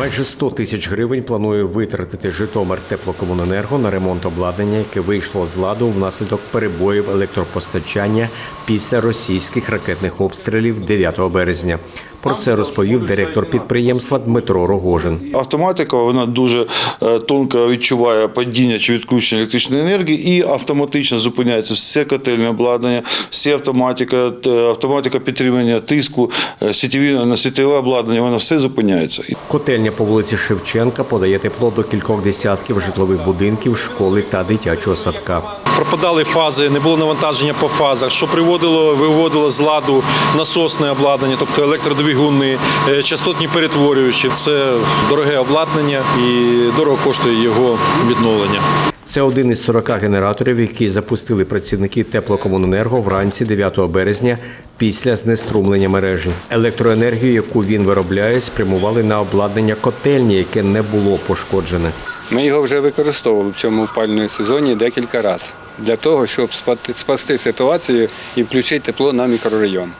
Майже 100 тисяч гривень планує витратити Житомир теплокомуненерго на ремонт обладнання, яке вийшло з ладу внаслідок перебоїв електропостачання після російських ракетних обстрілів 9 березня. Про це розповів директор підприємства Дмитро Рогожин. Автоматика вона дуже е, тонко відчуває падіння чи відключення електричної енергії і автоматично зупиняється все котельне обладнання, всі автоматика, автоматика підтримання тиску, е, сітєві на сітєве обладнання, вона все зупиняється. Котельня по вулиці Шевченка подає тепло до кількох десятків житлових будинків, школи та дитячого садка. Пропадали фази, не було навантаження по фазах, що приводило, виводило з ладу насосне обладнання, тобто електродвигуни, е, частотні перетворюючі. Це дороге обладнання і дорого коштує його відновлення. Це один із 40 генераторів, які запустили працівники теплокомуненерго вранці 9 березня після знеструмлення мережі. Електроенергію, яку він виробляє, спрямували на обладнання котельні, яке не було пошкоджене. Ми його вже використовували в цьому опальному сезоні декілька разів для того, щоб спати- спасти ситуацію і включити тепло на мікрорайон.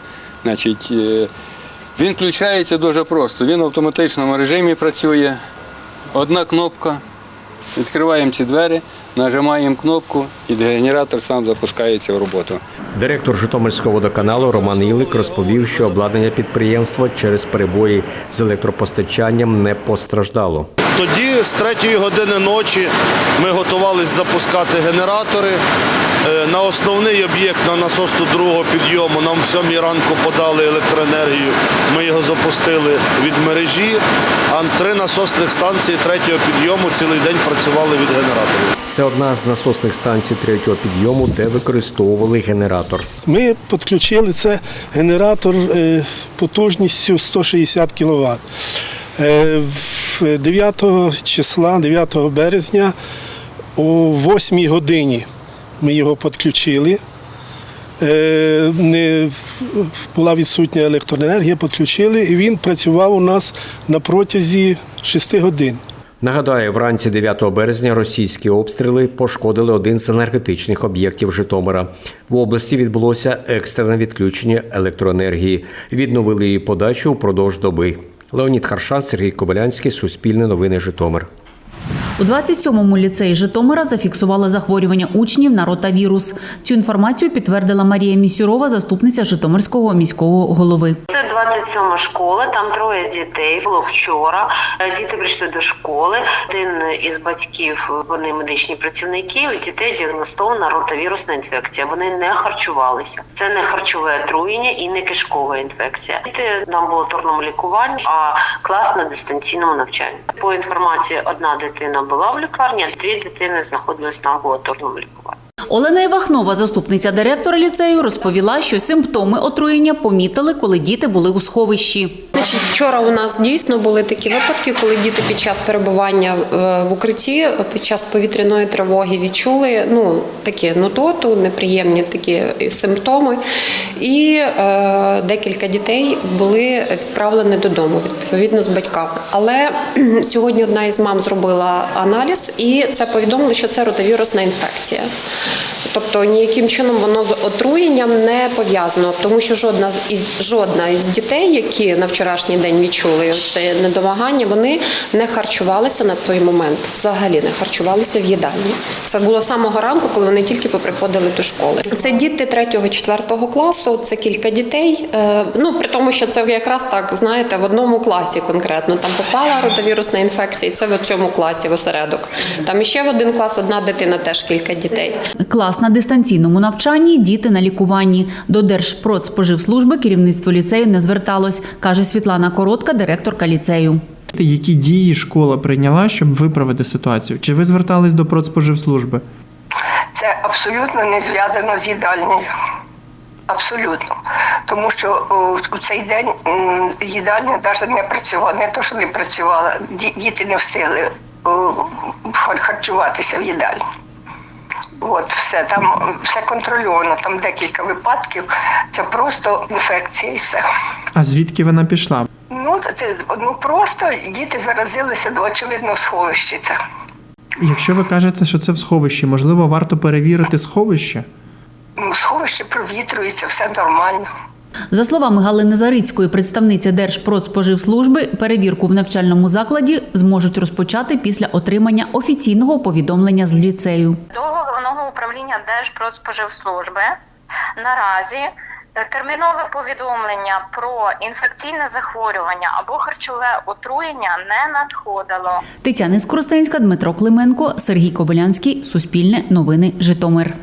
Значить, е, він включається дуже просто. Він в автоматичному режимі працює. Одна кнопка. Відкриваємо ці двері, нажимаємо кнопку і генератор сам запускається в роботу. Директор Житомирського водоканалу Роман Ілик розповів, що обладнання підприємства через перебої з електропостачанням не постраждало. Тоді з третьої години ночі ми готувалися запускати генератори. Е, На основний об'єкт на насосну другого підйому нам в сьомій ранку подали електроенергію. Ми його запустили від мережі, а три насосних станції третього підйому цілий день працювали від генераторів. Це одна з насосних станцій третього підйому, де використовували генератор. Ми підключили це генератор е, потужністю 160 кВт. 9 числа, 9 березня о 8 годині ми його підключили. Е, Не була відсутня електроенергія, підключили, і він працював у нас на протязі 6 годин. Нагадаю, вранці 9 березня російські обстріли пошкодили один з енергетичних об'єктів Житомира. В області відбулося екстрене відключення електроенергії. Відновили її подачу упродовж доби. Леонід Харшан, Сергій Кобилянський, Суспільне новини Житомир. У 27-му ліцеї Житомира зафіксували захворювання учнів на ротавірус. Цю інформацію підтвердила Марія Місюрова, заступниця Житомирського міського голови. Це 27 школа, там троє дітей. Було вчора. Е, Діти прийшли до школи. Один із батьків, вони медичні працівники. У дітей діагностована ротавірусна інфекція. Вони не харчувалися. Це не харчове отруєння і не кишкова інфекція. Діти на амбулаторному лікуванні, а клас на дистанційному навчанні. По інформації, одна дитина була в лікарні, а дві дитини знаходились на амбулаторному лікуванні. Олена Івахнова, заступниця директора ліцею, розповіла, що симптоми отруєння помітили, коли діти були у сховищі. Вчора у нас дійсно були такі випадки, коли діти під час перебування е, в укритті, під час повітряної тривоги відчули ну такі нудоту, неприємні такі симптоми. І е, декілька дітей були відправлені додому відповідно з батьками. Але сьогодні одна із мам зробила аналіз, і це повідомило, що це ротавірусна інфекція. Тобто ніяким чином воно з отруєнням не пов'язано, тому що жодна із жодна із дітей, які на вчорашній день відчули це недомагання, вони не харчувалися на той момент. Взагалі не харчувалися в їдальні. Це було самого ранку, коли вони тільки поприходили до школи. Це діти 3-4 класу. Це кілька дітей. Е, Ну при тому, що це якраз так знаєте, в одному класі конкретно там попала ротавірусна інфекція, і це в цьому класі в осередок. Там іще в один клас одна дитина, теж кілька дітей. Клас на дистанційному навчанні, діти на лікуванні. До Держпродспоживслужби керівництво ліцею не зверталось, каже Світлана Коротка, директорка ліцею. Які дії школа прийняла, щоб виправити ситуацію? Чи ви звертались до Продспоживслужби? Це абсолютно не зв'язано з їдальнею. Абсолютно. Тому що у цей день їдальня навіть не працювала, не то, що не працювала, діти не встигли хар- харчуватися в їдальні. От, все, там все контрольовано, там декілька випадків. Це просто інфекція і все. А звідки вона пішла? Ну, це ну просто діти заразилися, до очевидно, в сховищі це. Якщо ви кажете, що це в сховищі, можливо, варто перевірити сховище? Ну, сховище провітрюється, все нормально. За словами Галини Зарицької, представниці Держпродспоживслужби, перевірку в навчальному закладі зможуть розпочати після отримання офіційного повідомлення з ліцею. До головного управління Держпродспоживслужби наразі термінове повідомлення про інфекційне захворювання або харчове отруєння не надходило. Тетяна Скоростенська, Дмитро Клименко, Сергій Кобилянський. Суспільне новини Житомир.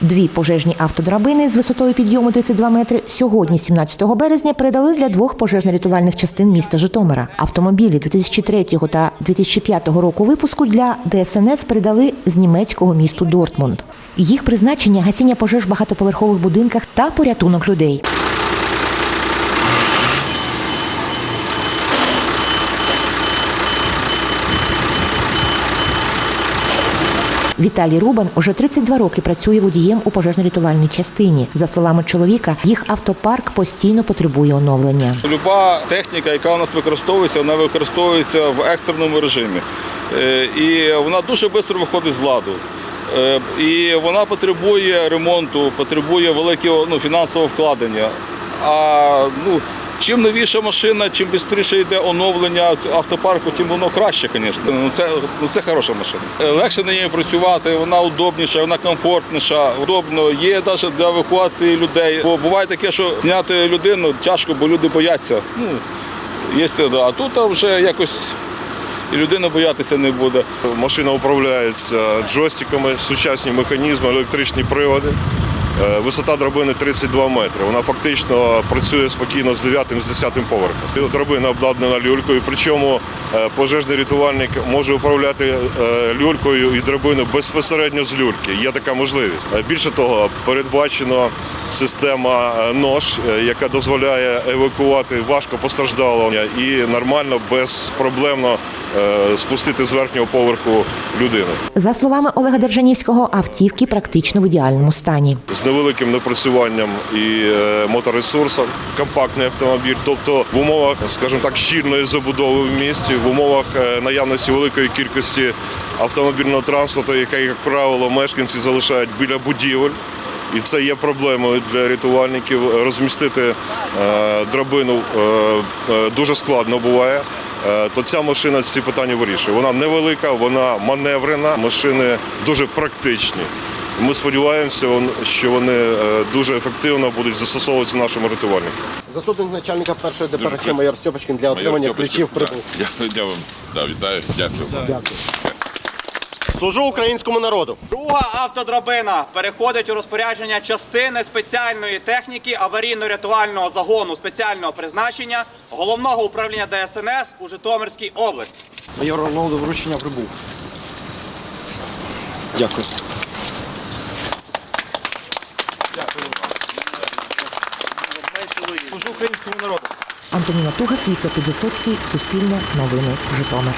Дві пожежні автодрабини з висотою підйому 32 метри сьогодні, 17 березня, передали для двох пожежно-рятувальних частин міста Житомира. Автомобілі 2003 та 2005 року випуску для ДСНС передали з німецького місту Дортмунд. Їх призначення гасіння пожеж в багатоповерхових будинках та порятунок людей. Віталій Рубан уже 32 роки працює водієм у пожежно-рятувальній частині. За словами чоловіка, їх автопарк постійно потребує оновлення. Люба техніка, яка у нас використовується, вона використовується в екстреному режимі. Е, І вона дуже швидко виходить з ладу. Е, І вона потребує ремонту, потребує великого ну, фінансового вкладення. А ну, чим новіша машина, чим швидше йде оновлення автопарку, тим воно краще, звісно. Ну, це, ну, це хороша машина. Е, Легше на ній працювати, вона удобніша, вона комфортніша, удобно. Є навіть для евакуації людей. Бо буває таке, що зняти людину тяжко, бо люди бояться. Ну, є, да. А тут вже якось і людина боятися не буде. Машина управляється джойстиками, сучасні механізми, електричні приводи. Е, Висота драбини 32 метри. Вона фактично працює спокійно з 9 з 10 поверхом. Драбина обладнана люлькою, причому е, пожежний рятувальник може управляти е, люлькою і драбиною безпосередньо з люльки. Є така можливість. Більше того, передбачено система нож, яка дозволяє евакувати важко постраждалого і нормально, безпроблемно спустити з верхнього поверху людину. За словами Олега Держанівського, автівки практично в ідеальному стані. з невеликим напрацюванням і е, моторесурсом, компактний автомобіль. Тобто в умовах, скажімо так, щільної забудови в місті, в умовах е, наявності великої кількості автомобільного транспорту, яке, як правило, мешканці залишають біля будівель. І це є проблемою для рятувальників. Розмістити е, драбину е, е, дуже складно буває. То ця машина ці питання вирішує. Вона невелика, вона маневрена, машини дуже практичні. Ми сподіваємося, що вони дуже ефективно будуть застосовуватися нашими рятувальниками. Заступник начальника першої ДПРЧ майор Стьопочкин для отримання ключів прибув. Я вам да, вітаю, дякую. Дякую. Служу українському народу. Друга автодрабина переходить у розпорядження частини спеціальної техніки аварійно-рятувального загону спеціального призначення головного управління ДСНС у Житомирській області. Майор Арнолд вручення прибув. Дякую. Служу українському народу. Антоніна Тугас, Віктор Підвисоцький, Суспільне, Новини, Житомир.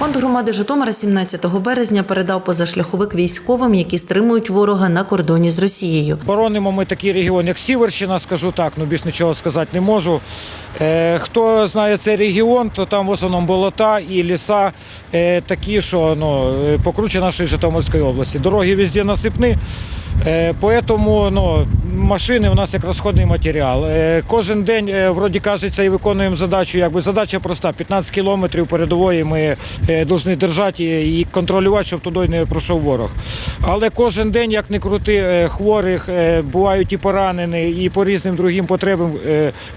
Фонд громади Житомира 17 березня передав позашляховик військовим, які стримують ворога на кордоні з Росією. Боронимо ми такий регіон, як Сіверщина, скажу так, ну більш нічого сказати не можу. Е, хто знає цей регіон, то там в основному болота і ліса е, такі, що ну, е, покруче нашої Житомирської області. Дороги везде насипні. Е, Поэтому ну, машини у нас як розходний матеріал. Е, Кожен день, е, вроді кажеться, і виконуємо задачу. Якби задача проста: 15 кілометрів передової ми повинні держати і контролювати, щоб туди не пройшов ворог. Але кожен день, як не крути, хворих бувають і поранені, і по різним другим потребам.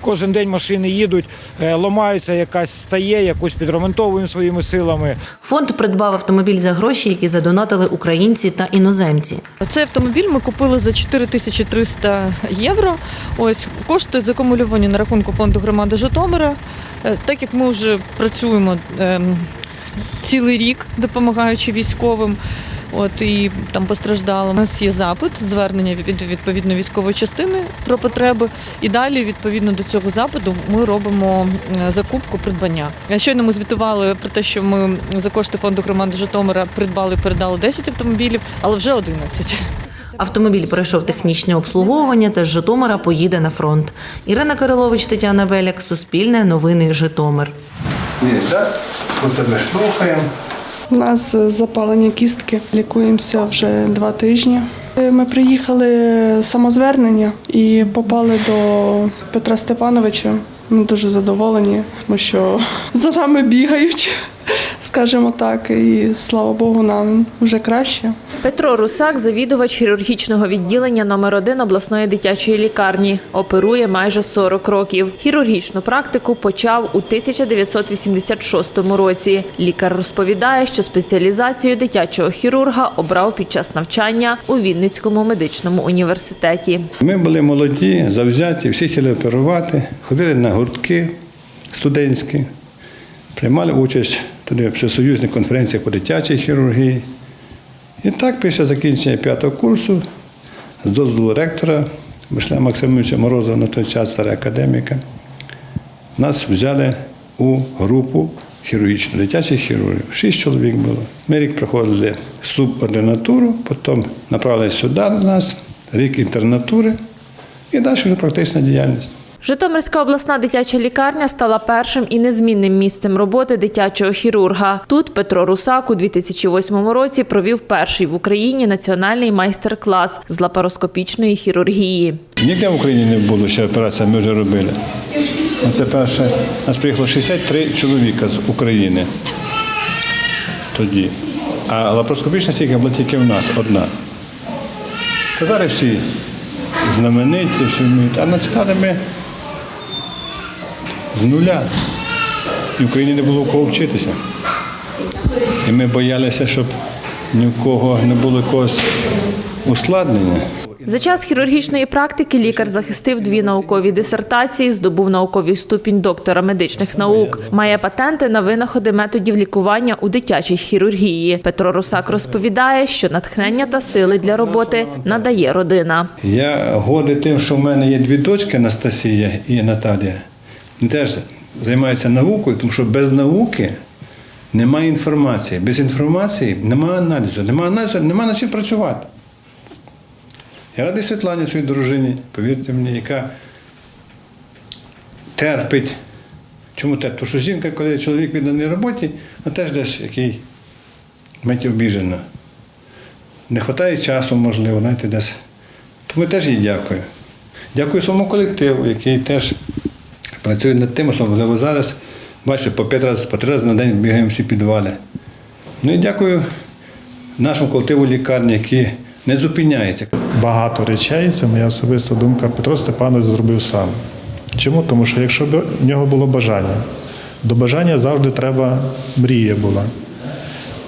Кожен день машини їдуть, ламаються, якась стає, якусь підремонтовуємо своїми силами. Фонд придбав автомобіль за гроші, які задонатили українці та іноземці. Цей автомобіль ми купили за 4300 євро. Ось кошти закумульовані на рахунку фонду громади Житомира. Е, Так як ми вже працюємо ем, цілий рік, допомагаючи військовим. От і там постраждало. У нас є запит, звернення від відповідно військової частини про потреби. І далі, відповідно до цього запиту, ми робимо е, закупку придбання. Щойно ми звітували про те, що ми за кошти фонду громади Житомира придбали, передали 10 автомобілів, але вже 11. Автомобіль пройшов технічне обслуговування та з Житомира поїде на фронт. Ірина Кирилович, Тетяна Беляк, Суспільне, Новини Житомир. Є, так? Тебе штовхаємо. У нас запалення кістки. Лікуємося вже два тижні. Ми приїхали самозвернення і попали до Петра Степановича. Ми дуже задоволені, тому що за нами бігають, скажімо так, і слава Богу, нам вже краще. Петро Русак, завідувач хірургічного відділення номер 1 обласної дитячої лікарні, оперує майже 40 років. Хірургічну практику почав у 1986 році. Лікар розповідає, що спеціалізацію дитячого хірурга обрав під час навчання у Вінницькому медичному університеті. Ми були молоді, завзяті, всі хотіли оперувати, ходили на гуртки студентські, приймали участь туди в всесоюзних конференціях по дитячій хірургії. І так, після закінчення п'ятого курсу, з дозволу ректора Василя Максимовича Морозова на той час старого академіка, нас взяли у групу хірургічну, дитячих хірургів. Шість чоловік було. Ми рік проходили субординатуру, потім направили сюди нас, рік інтернатури і далі вже практична діяльність. Житомирська обласна дитяча лікарня стала першим і незмінним місцем роботи дитячого хірурга. Тут Петро Русак у 2008 році провів перший в Україні національний майстер-клас з лапароскопічної хірургії. Ніде в Україні не було ще операції, ми вже робили. Це перше. Нас приїхало 63 чоловіка з України тоді. А лапароскопічна стійка була тільки в нас одна. Та зараз всі знамениті, всі вміють. А починали ми з нуля. І в Україні не було в кого вчитися. І ми боялися, щоб ні в кого не було якогось ускладнення. За час хірургічної практики лікар захистив дві наукові дисертації, здобув науковий ступінь доктора медичних наук. Має патенти на винаходи методів лікування у дитячій хірургії. Петро Русак розповідає, що натхнення та сили для роботи надає родина. Я гордий тим, що в мене є дві дочки Анастасія і Наталія. Вони теж займаються наукою, тому що без науки немає інформації. Без інформації немає аналізу. Немає аналізу, немає над чим працювати. Я радий Світлані, своїй дружині, повірте мені, яка терпить. Чому терпить? Тому що жінка, коли чоловік відданий роботі, вона теж десь який мить обіжена. Не вистачає часу, можливо, знаєте, десь. Тому я теж їй дякую. Дякую своєму колективу, який теж працює над тим, особливо зараз. Бачите, по п'ять разів, по три рази на день бігаємо всі підвали. Ну і дякую нашому колективу лікарні, які не зупиняється. Багато речей, це моя особиста думка, Петро Степанович зробив сам. Чому? Тому що якщо б в нього було бажання, до бажання завжди треба мрія була.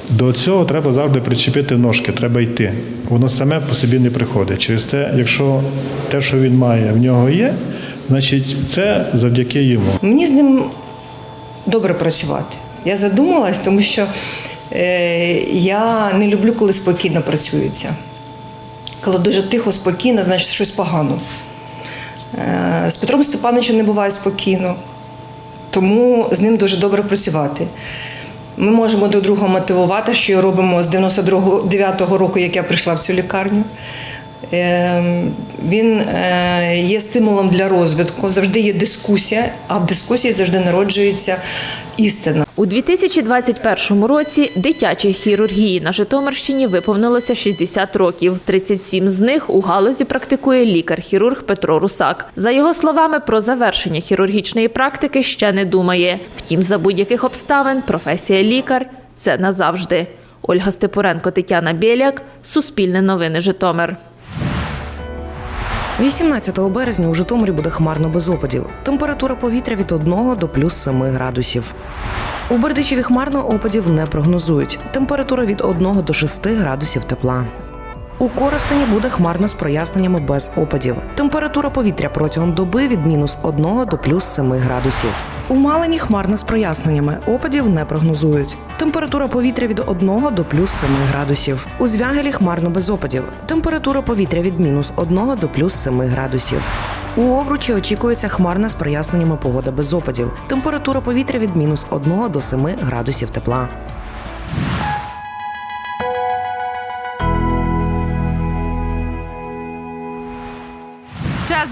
До цього треба завжди причепити ножки, треба йти. Воно саме по собі не приходить. Через те, якщо те, що він має, в нього є, значить це завдяки йому. Мені з ним добре працювати. Я задумалась, тому що е, я не люблю, коли спокійно працюється. Коли дуже тихо, спокійно, значить щось погано. Е, з Петром Степановичем не буває спокійно, тому з ним дуже добре працювати. Ми можемо до друга мотивувати, що робимо з 99-го року, як я прийшла в цю лікарню. Е, Він е, є стимулом для розвитку, завжди є дискусія, а в дискусії завжди народжується істина. У 2021 році дитячій хірургії на Житомирщині виповнилося 60 років. 37 з них у галузі практикує лікар-хірург Петро Русак. За його словами, про завершення хірургічної практики ще не думає. Втім, за будь-яких обставин професія лікар це назавжди. Ольга Степуренко, Тетяна Біляк, Суспільне новини Житомир. 18 березня у Житомирі буде хмарно без опадів. Температура повітря від 1 до плюс 7 градусів. У Бердичеві хмарно опадів не прогнозують. Температура від 1 до 6 градусів тепла. У Коростені буде хмарно з проясненнями без опадів. Температура повітря протягом доби від мінус 1 до плюс 7 градусів. У Малині хмарно з проясненнями. Опадів не прогнозують. Температура повітря від 1 до плюс 7 градусів. У Звягелі хмарно без опадів. Температура повітря від мінус 1 до плюс 7 градусів. У Овручі очікується хмарна з проясненнями погода без опадів. Температура повітря від мінус 1 до 7 градусів тепла.